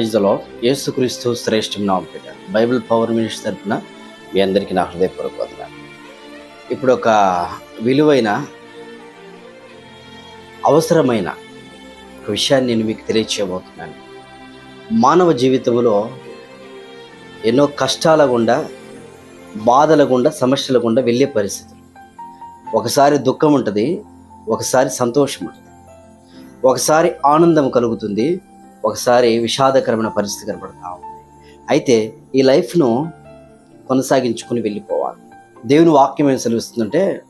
ప్రైజ్లో యేసుక్రీస్తు శ్రేష్ఠం నామ పేట బైబిల్ పవర్ మినిస్టర్ తరఫున మీ అందరికీ నా హృదయపూర్వక వందనాలు. ఇప్పుడు ఒక విలువైన అవసరమైన ఒక విషయాన్ని నేను మీకు తెలియచేయబోతున్నాను. మానవ జీవితంలో ఎన్నో కష్టాల గుండా బాధల గుండా సమస్యల గుండా వెళ్ళే పరిస్థితి ఒకసారి దుఃఖం ఉంటుంది ఒకసారి సంతోషం ఉంటుంది. ఒకసారి ఆనందం కలుగుతుంది ఒకసారి విషాదకరమైన పరిస్థితి కనబడతా ఉంది. అయితే ఈ లైఫ్ను కొనసాగించుకుని వెళ్ళిపోవాలి. దేవుని వాక్యం ఏం సెలవిస్తుందంటే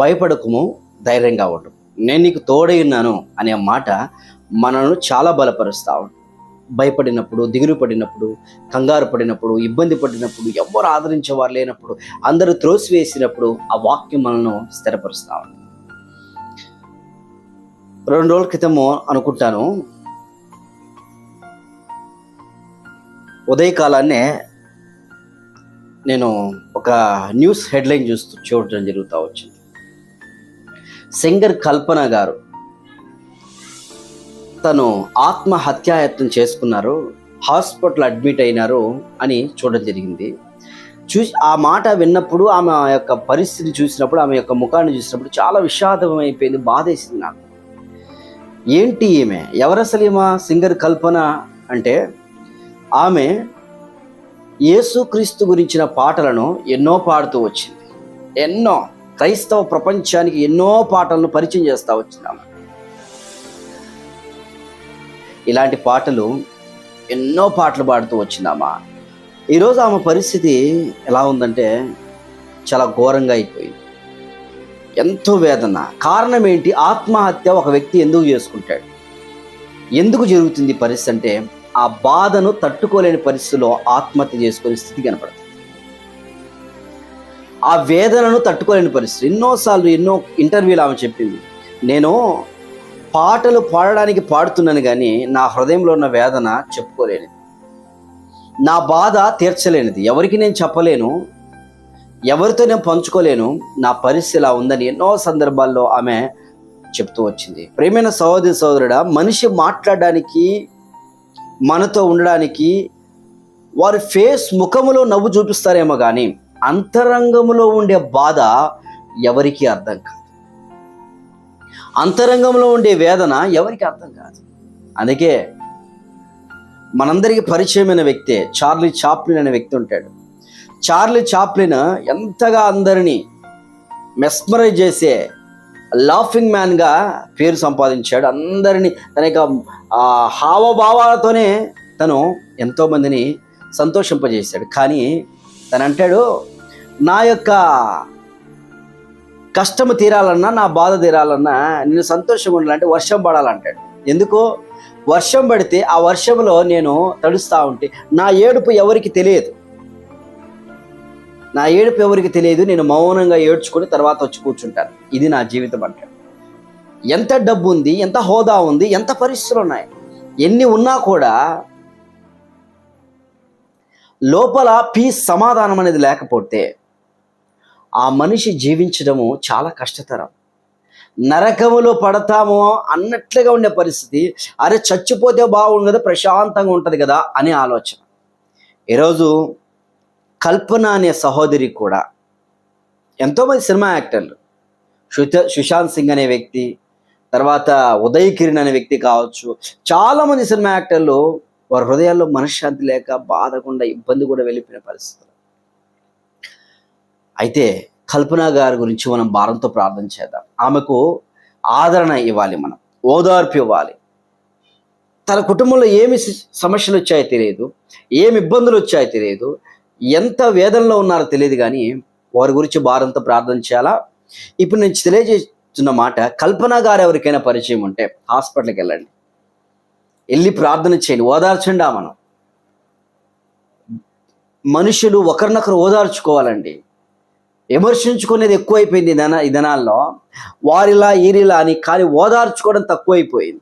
భయపడకము ధైర్యంగా ఉండడం నేను నీకు తోడై ఉన్నాను అనే మాట మనను చాలా బలపరుస్తూ ఉంటుంది భయపడినప్పుడు దిగులు పడినప్పుడు కంగారు పడినప్పుడు ఇబ్బంది పడినప్పుడు ఎవ్వరు ఆదరించేవారు లేనప్పుడు అందరూ త్రోసివేసినప్పుడు ఆ వాక్యం మనను స్థిరపరుస్తూ ఉంటుంది రెండు రోజుల క్రితము అనుకుంటాను ఉదయకాలాన్నే నేను ఒక న్యూస్ హెడ్లైన్ చూస్తూ చూడటం జరుగుతూ వచ్చింది. సింగర్ కల్పన గారు తను ఆత్మహత్యాయత్నం చేసుకున్నారు హాస్పిటల్ అడ్మిట్ అయినారు అని చూడడం జరిగింది. చూసి ఆ మాట విన్నప్పుడు ఆమె యొక్క పరిస్థితి చూసినప్పుడు ఆమె యొక్క ముఖాన్ని చూసినప్పుడు చాలా విషాదం అయిపోయింది బాధేసింది నాకు. ఏంటి ఈమె? ఎవరు అసలు ఈమె? సింగర్ కల్పన అంటే ఆమె యేసుక్రీస్తు గురించిన పాటలను ఎన్నో పాడుతూ వచ్చింది. ఎన్నో క్రైస్తవ ప్రపంచానికి ఎన్నో పాటలను పరిచయం చేస్తూ వచ్చినాము ఇలాంటి పాటలు ఎన్నో పాటలు పాడుతూ వచ్చిందామా ఈరోజు ఆమె పరిస్థితి ఎలా ఉందంటే చాలా ఘోరంగా అయిపోయింది. ఎంతో వేదన. కారణం ఏంటి? ఆత్మహత్య ఒక వ్యక్తి ఎందుకు చేసుకుంటాడు? ఎందుకు జరుగుతుంది పరిస్థితి అంటే ఆ బాధను తట్టుకోలేని పరిస్థితిలో ఆత్మహత్య చేసుకునే స్థితి కనపడుతుంది. ఆ వేదనను తట్టుకోలేని పరిస్థితి. ఎన్నోసార్లు ఎన్నో ఇంటర్వ్యూలు ఆమె చెప్పింది. నేను పాటలు పాడడానికి పాడుతున్నాను కానీ నా హృదయంలో ఉన్న వేదన చెప్పుకోలేనిది. నా బాధ తీర్చలేనిది. ఎవరికి నేను చెప్పలేను. ఎవరితో నేను పంచుకోలేను. నా పరిస్థితి ఇలా ఉందని ఎన్నో సందర్భాల్లో ఆమె చెప్తూ వచ్చింది. ప్రేమైన సహోదరి సోదరుడ మనిషి మాట్లాడడానికి మనతో ఉండడానికి వారి ఫేస్ ముఖములో నవ్వు చూపిస్తారేమో కానీ అంతరంగంలో ఉండే బాధ ఎవరికీ అర్థం కాదు. అంతరంగంలో ఉండే వేదన ఎవరికి అర్థం కాదు. అందుకే మనందరికీ పరిచయమైన వ్యక్తే చార్లీ చాప్లిన్ అనే వ్యక్తి ఉంటాడు. చార్లీ చాప్లిన్ ఎంతగా అందరినీ మెస్మరైజ్ చేసే లాఫింగ్ మ్యాన్గా పేరు సంపాదించాడు. అందరినీ తన యొక్క హావభావాలతోనే తను ఎంతోమందిని సంతోషింపజేశాడు. కానీ తను అంటాడు నా యొక్క కష్టము తీరాలన్నా నా బాధ తీరాలన్నా నేను సంతోషంగా ఉండాలంటే వర్షం పడాలంటాడు. ఎందుకు? వర్షం పడితే ఆ వర్షంలో నేను తడుస్తూ ఉంటే నా ఏడుపు ఎవరికి తెలియదు. నా ఏడుపు ఎవరికి తెలియదు నేను మౌనంగా ఏడ్చుకొని తర్వాత వచ్చి కూర్చుంటాను. ఇది నా జీవితం అంటాడు. ఎంత డబ్బు ఉంది ఎంత హోదా ఉంది ఎంత పరిస్థితులు ఉన్నాయి? ఎన్ని ఉన్నా కూడా లోపల పీస్ సమాధానం అనేది లేకపోతే ఆ మనిషి జీవించడము చాలా కష్టతరం. నరకములో పడతామో అన్నట్లుగా ఉండే పరిస్థితి అరే చచ్చిపోతే బాగుండు కదా ప్రశాంతంగా ఉంటుంది కదా అనే ఆలోచన. ఈరోజు కల్పన అనే సహోదరి కూడా. ఎంతోమంది సినిమా యాక్టర్లు. సుత సుశాంత్ సింగ్ అనే వ్యక్తి తర్వాత ఉదయ్ కిరణ్ అనే వ్యక్తి కావచ్చు. చాలామంది సినిమా యాక్టర్లు వారి హృదయాల్లో మనశ్శాంతి లేక బాధకుండా ఇబ్బంది కూడా వెళ్ళిపోయిన పరిస్థితులు. అయితే కల్పన గారి గురించి మనం భారంతో ప్రార్థన చేద్దాం. ఆమెకు ఆదరణ ఇవ్వాలి మనం. ఓదార్పు ఇవ్వాలి. తన కుటుంబంలో ఏమి సమస్యలు వచ్చాయో తెలియదు. ఏమి ఇబ్బందులు వచ్చాయో తెలియదు. ఎంత వేదనలో ఉన్నారో తెలియదు కానీ వారి గురించి భారంతో ప్రార్థన చేయాలా? ఇప్పుడు నేను తెలియజేస్తున్న మాట కల్పన గారు ఎవరికైనా పరిచయం ఉంటే హాస్పిటల్కి వెళ్ళండి. వెళ్ళి ప్రార్థన చేయండి. ఓదార్చండి ఆ మనం. మనుషులు ఒకరినొకరు ఓదార్చుకోవాలండి. విమర్శించుకునేది ఎక్కువైపోయింది ఈ దిన ఈ దినాల్లో. వారిలా ఈరిలా అని కానీ ఓదార్చుకోవడం తక్కువైపోయింది.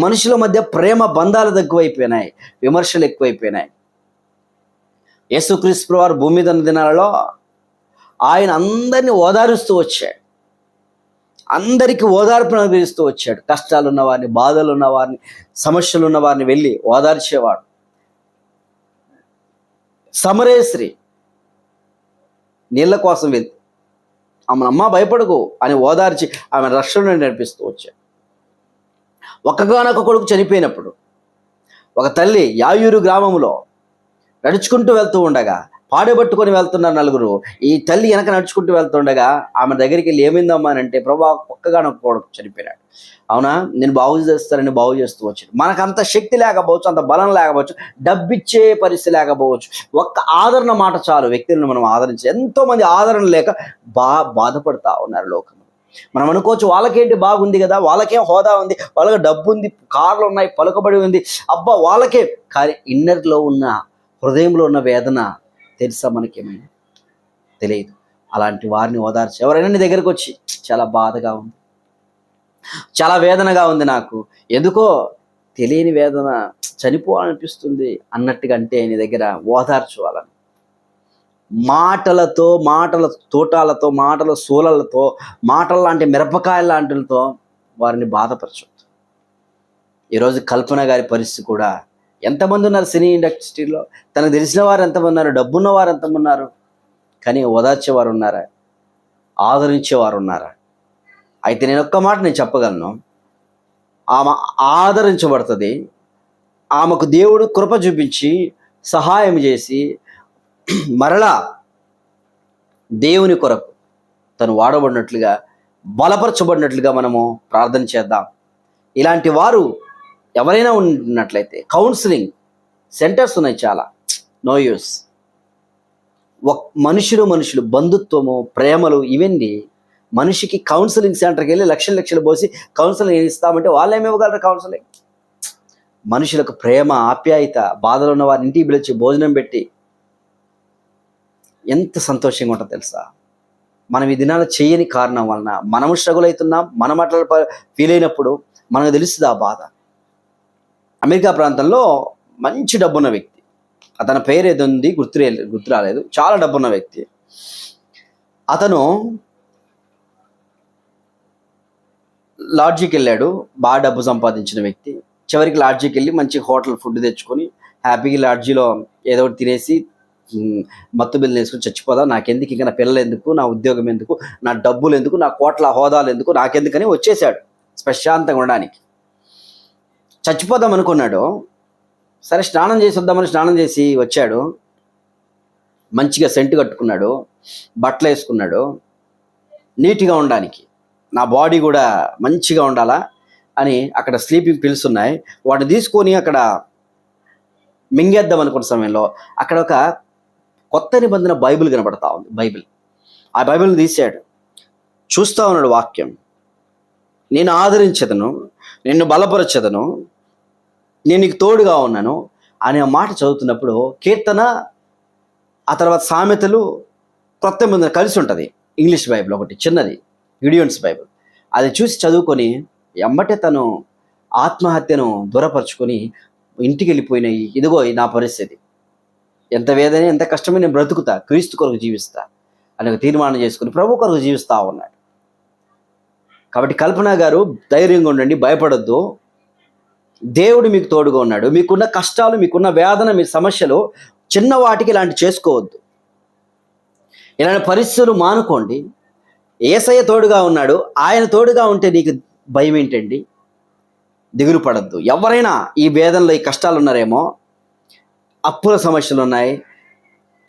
మనుషుల మధ్య ప్రేమ బంధాలు తక్కువైపోయినాయి. విమర్శలు ఎక్కువైపోయినాయి. యేసుక్రీస్తు వారు భూమి మీద ఉన్న దినాలలో ఆయన అందరినీ ఓదారుస్తూ వచ్చాడు. అందరికీ ఓదార్పును అనుగ్రహిస్తూ వచ్చాడు. కష్టాలు ఉన్నవారిని బాధలు ఉన్నవారిని సమస్యలు ఉన్నవారిని వెళ్ళి ఓదార్చేవాడు. సమరేశ్రీ నీళ్ళ కోసం వెళ్తే ఆమె అమ్మ భయపడకు అని ఓదార్చి ఆమె రక్షణ నడిపిస్తూ వచ్చాడు. ఒక్కగానొక్క కొడుకు చనిపోయినప్పుడు ఒక తల్లి యాయూరు గ్రామంలో నడుచుకుంటూ వెళ్తూ ఉండగా పాడబట్టుకొని వెళ్తున్నారు నలుగురు. ఈ తల్లి వెనక నడుచుకుంటూ వెళ్తుండగా ఆమె దగ్గరికి వెళ్ళి ఏమైందమ్మా? అని అంటే ప్రభా ఒక్కగానొక్క కొడుకు చనిపోయాడు అవునా? నేను బాగు చేస్తానని బాగు చేస్తూ వచ్చాడు. మనకు అంత శక్తి లేకపోవచ్చు అంత బలం లేకపోవచ్చు డబ్బిచ్చే పరిస్థితి లేకపోవచ్చు. ఒక్క ఆదరణ మాట చాలు. వ్యక్తులను మనం ఆదరించి ఎంతోమంది ఆదరణ లేక బా బాధపడతా ఉన్నారు లోకం మనం అనుకోవచ్చు వాళ్ళకేంటి బాగుంది కదా? వాళ్ళకేం హోదా ఉంది. వాళ్ళకి డబ్బు ఉంది కార్లు ఉన్నాయి. పలుకబడి ఉంది. అబ్బా వాళ్ళకే. కానీ ఇన్నర్లో ఉన్న హృదయంలో ఉన్న వేదన తెలుసా మనకేమైనా తెలియదు. అలాంటి వారిని ఓదార్చి. ఎవరైనా నీ దగ్గరకు వచ్చి చాలా బాధగా ఉంది. చాలా వేదనగా ఉంది నాకు. ఎందుకో తెలియని వేదన చనిపోవాలనిపిస్తుంది అన్నట్టుగా అంటే నీ దగ్గర ఓదార్చువాలని మాటలతో మాటల తోటాలతో మాటల సూలలతో మాటల లాంటి మిరపకాయల లాంటితో వారిని బాధపరచొద్దు. ఈరోజు కల్పన గారి పరిస్థితి కూడా ఎంతమంది ఉన్నారు సినీ ఇండస్ట్రీలో? తనకు తెలిసిన వారు ఎంతమంది ఉన్నారు? డబ్బున్న వారు ఎంతమంది ఉన్నారు? కానీ ఓదార్చేవారు ఉన్నారా? ఆదరించేవారు ఉన్నారా అయితే నేను ఒక్క మాట నేను చెప్పగలను. ఆమె ఆదరించబడుతుంది. ఆమెకు దేవుడు కృప చూపించి సహాయం చేసి మరలా దేవుని కొరకు తను వాడబడినట్లుగా బలపరచబడినట్లుగా మనము ప్రార్థన చేద్దాం. ఇలాంటి వారు ఎవరైనా ఉన్నట్లయితే కౌన్సిలింగ్ సెంటర్స్ ఉన్నాయి చాలా. నో యూస్ ఒక మనుషులు మనుషులు బంధుత్వము ప్రేమలు ఇవన్నీ మనిషికి కౌన్సిలింగ్ సెంటర్కి వెళ్ళి లక్షలు లక్షలు పోసి కౌన్సిలింగ్ ఇస్తామంటే వాళ్ళు ఏమి ఇవ్వగలరు కౌన్సిలింగ్ మనుషులకు ప్రేమ ఆప్యాయత బాధలు ఉన్న వారి ఇంటికి పిలిచి భోజనం పెట్టి ఎంత సంతోషంగా ఉంటుందో తెలుసా? మనం ఈ దినాలు చేయని కారణం వలన మనము స్ట్రగుల్ అవుతున్నాం మనం అట్లా ఫీల్ అయినప్పుడు మనకు తెలుస్తుంది ఆ బాధ. అమెరికా ప్రాంతంలో మంచి డబ్బున్న వ్యక్తి. అతని పేరు ఏదో ఉంది గుర్తురే గుర్తు రాలేదు చాలా డబ్బున్న వ్యక్తి. అతను లాడ్జికి వెళ్ళాడు. బాగా డబ్బు సంపాదించిన వ్యక్తి. చివరికి లాడ్జికి వెళ్ళి మంచి హోటల్ ఫుడ్ తెచ్చుకొని హ్యాపీగా లాడ్జీలో ఏదో ఒకటి తినేసి మత్తు బిల్లు వేసుకుని చచ్చిపోదాం? నాకెందుకు? ఇంకా నా పిల్లలు ఎందుకు? నా ఉద్యోగం ఎందుకు? నా డబ్బులు ఎందుకు? నా కోట్ల హోదాలు ఎందుకు? నాకెందుకని వచ్చేసాడు. ప్రశాంతంగా ఉండడానికి. చచ్చిపోదాం అనుకున్నాడు. సరే స్నానం చేసి వద్దామని స్నానం చేసి వచ్చాడు. మంచిగా సెంటు కట్టుకున్నాడు. బట్టలు వేసుకున్నాడు. నీట్గా ఉండడానికి. నా బాడీ కూడా మంచిగా ఉండాలా అని అక్కడ స్లీపింగ్ పిల్స్ ఉన్నాయి. వాటిని తీసుకొని అక్కడ మింగేద్దాం అనుకున్న సమయంలో అక్కడ ఒక కొత్త నిబంధన బైబిల్ కనబడతా ఉంది. బైబిల్. ఆ బైబిల్ని తీశాడు. చూస్తూ ఉన్నాడు వాక్యం. నేను ఆదరించదను. నిన్ను బలపరచదను నేను నీకు తోడుగా ఉన్నాను అనే మాట చదువుతున్నప్పుడు కీర్తన ఆ తర్వాత సామెతలు క్రొత్త ముందు కలిసి ఉంటుంది. ఇంగ్లీష్ బైబిల్ ఒకటి చిన్నది గిడియన్స్ బైబిల్. అది చూసి చదువుకొని ఎమ్మటే తను ఆత్మహత్యను దూరపరుచుకొని ఇంటికి వెళ్ళిపోయినాయి ఇదిగో నా పరిస్థితి. ఎంత వేదన ఎంత కష్టమే నేను బ్రతుకుతా క్రీస్తు కొరకు జీవిస్తా అని ఒక తీర్మానం చేసుకుని ప్రభు కొరకు జీవిస్తా ఉన్నాడు. కాబట్టి కల్పన గారు ధైర్యంగా ఉండండి భయపడొద్దు. దేవుడు మీకు తోడుగా ఉన్నాడు. మీకున్న కష్టాలు మీకున్న వేదన మీ సమస్యలు చిన్న వాటికి ఇలాంటి చేసుకోవద్దు. ఇలాంటి పరిస్థితులు మానుకోండి. ఏసయ్య తోడుగా ఉన్నాడు. ఆయన తోడుగా ఉంటే నీకు భయం ఏంటండి? దిగులు పడద్దు. ఎవరైనా ఈ వేదనలో ఈ కష్టాలు ఉన్నారేమో అప్పుల సమస్యలు ఉన్నాయి.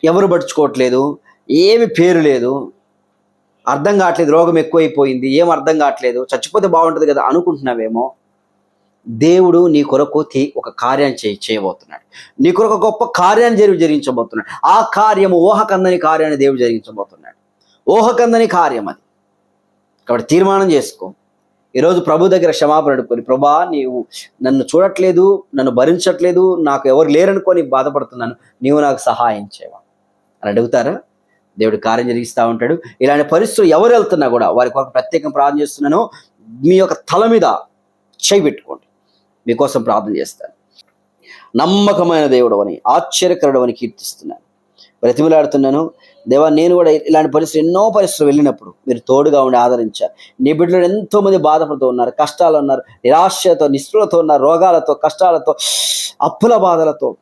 ఎవరు పడుచుకోవట్లేదు ఏమి పేరు లేదు. అర్థం కావట్లేదు రోగం ఎక్కువైపోయింది ఏం అర్థం కావట్లేదు చచ్చిపోతే బాగుంటుంది కదా అనుకుంటున్నావేమో? దేవుడు నీ కొరకు ఒక కార్యం చేయ చేయబోతున్నాడు. నీ కొరకు గొప్ప కార్యాన్ని జరిగి జరిగించబోతున్నాడు. ఆ కార్యము ఊహకందని కార్యాన్ని దేవుడు జరిగించబోతున్నాడు. ఊహకందని కార్యం అది. కాబట్టి తీర్మానం చేసుకో. ఈరోజు ప్రభు దగ్గర క్షమాపణ అడుకొని ప్రభా నీవు నన్ను చూడట్లేదు నన్ను భరించట్లేదు నాకు ఎవరు లేరనుకొని బాధపడుతున్నాను నీవు నాకు సహాయం చేయవా? అని అడుగుతారా? దేవుడు కార్యం జరిగిస్తూ ఉంటాడు. ఇలాంటి పరిస్థితులు ఎవరు వెళ్తున్నా కూడా వారికి ఒక ప్రత్యేకం ప్రార్థన చేస్తున్నాను. మీ యొక్క తల మీద చేయి పెట్టుకోండి. మీకోసం ప్రార్థన చేస్తాను. నమ్మకమైన దేవుడు అని ఆశ్చర్యకరుడు అని కీర్తిస్తున్నాను. బ్రతిమలాడుతున్నాను. దేవా నేను కూడా ఇలాంటి పరిస్థితులు ఎన్నో పరిస్థితులు వెళ్ళినప్పుడు మీరు తోడుగా ఉండి ఆదరించారు. నీ బిడ్డలు ఎంతోమంది బాధపడుతూ ఉన్నారు కష్టాలు ఉన్నారు నిరాశతో నిస్పృహతో ఉన్నారు రోగాలతో కష్టాలతో అప్పుల బాధలతో.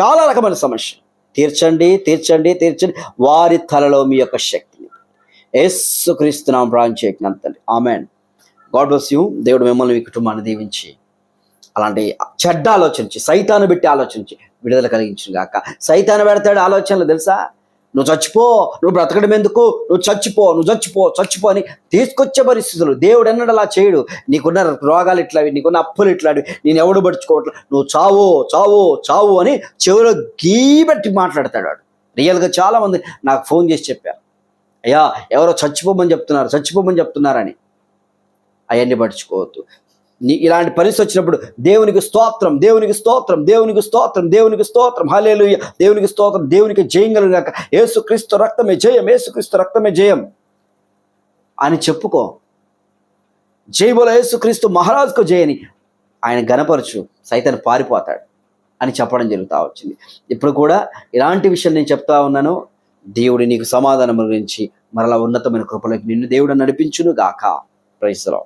చాలా రకమైన సమస్య తీర్చండి తీర్చండి తీర్చండి. వారి తలలో మీ యొక్క శక్తిని. ఎస్సు క్రీస్తునాం ప్రాణం చేయకున్నంత ఆమెన్. God bless you. దేవుడు మిమ్మల్ని మీ కుటుంబాన్ని దీవించి అలాంటి చెడ్డ ఆలోచించి సైతాను పెట్టి ఆలోచించి విడుదల కలిగించిన గాక. సైతాను పెడతాడు ఆలోచనలు తెలుసా? నువ్వు చచ్చిపో నువ్వు బ్రతకడం ఎందుకు? నువ్వు చచ్చిపో నువ్వు చచ్చిపో చచ్చిపో అని తీసుకొచ్చే పరిస్థితులు. దేవుడు అన్నాడు అలా చేయడు. నీకున్న రోగాలు ఇట్లావి నీకున్న అప్పులు ఇట్లావి నేను ఎవడు పడుచుకోవట్లేదు నువ్వు చావు చావు చావు అని చెవిలో గీబట్టి మాట్లాడతాడు వాడు. రియల్గా చాలామంది నాకు ఫోన్ చేసి చెప్పారు. అయ్యా ఎవరో చచ్చిపోమని చెప్తున్నారు చచ్చిపోమని చెప్తున్నారని. అవన్నీ పడుచుకోవద్దు ఇలాంటి పరిస్థితి వచ్చినప్పుడు దేవునికి స్తోత్రం దేవునికి స్తోత్రం దేవునికి స్తోత్రం దేవునికి స్తోత్రం హలేలుయ దేవునికి స్తోత్రం దేవునికి జయం కలుగాక ఏసుక్రీస్తు రక్తమే జయం ఏసుక్రీస్తు రక్తమే జయం అని చెప్పుకో. జై ఏసుక్రీస్తు యేసుక్రీస్తు మహారాజుకు జయని ఆయన గనపరచు. సైతం పారిపోతాడు అని చెప్పడం జరుగుతూ వచ్చింది. ఇప్పుడు కూడా ఇలాంటి విషయం నేను చెప్తా ఉన్నాను. దేవుడి నీకు సమాధానం గురించి మరలా ఉన్నతమైన కృపలోకి నిన్ను దేవుడు నడిపించును గాక ప్రైస్లో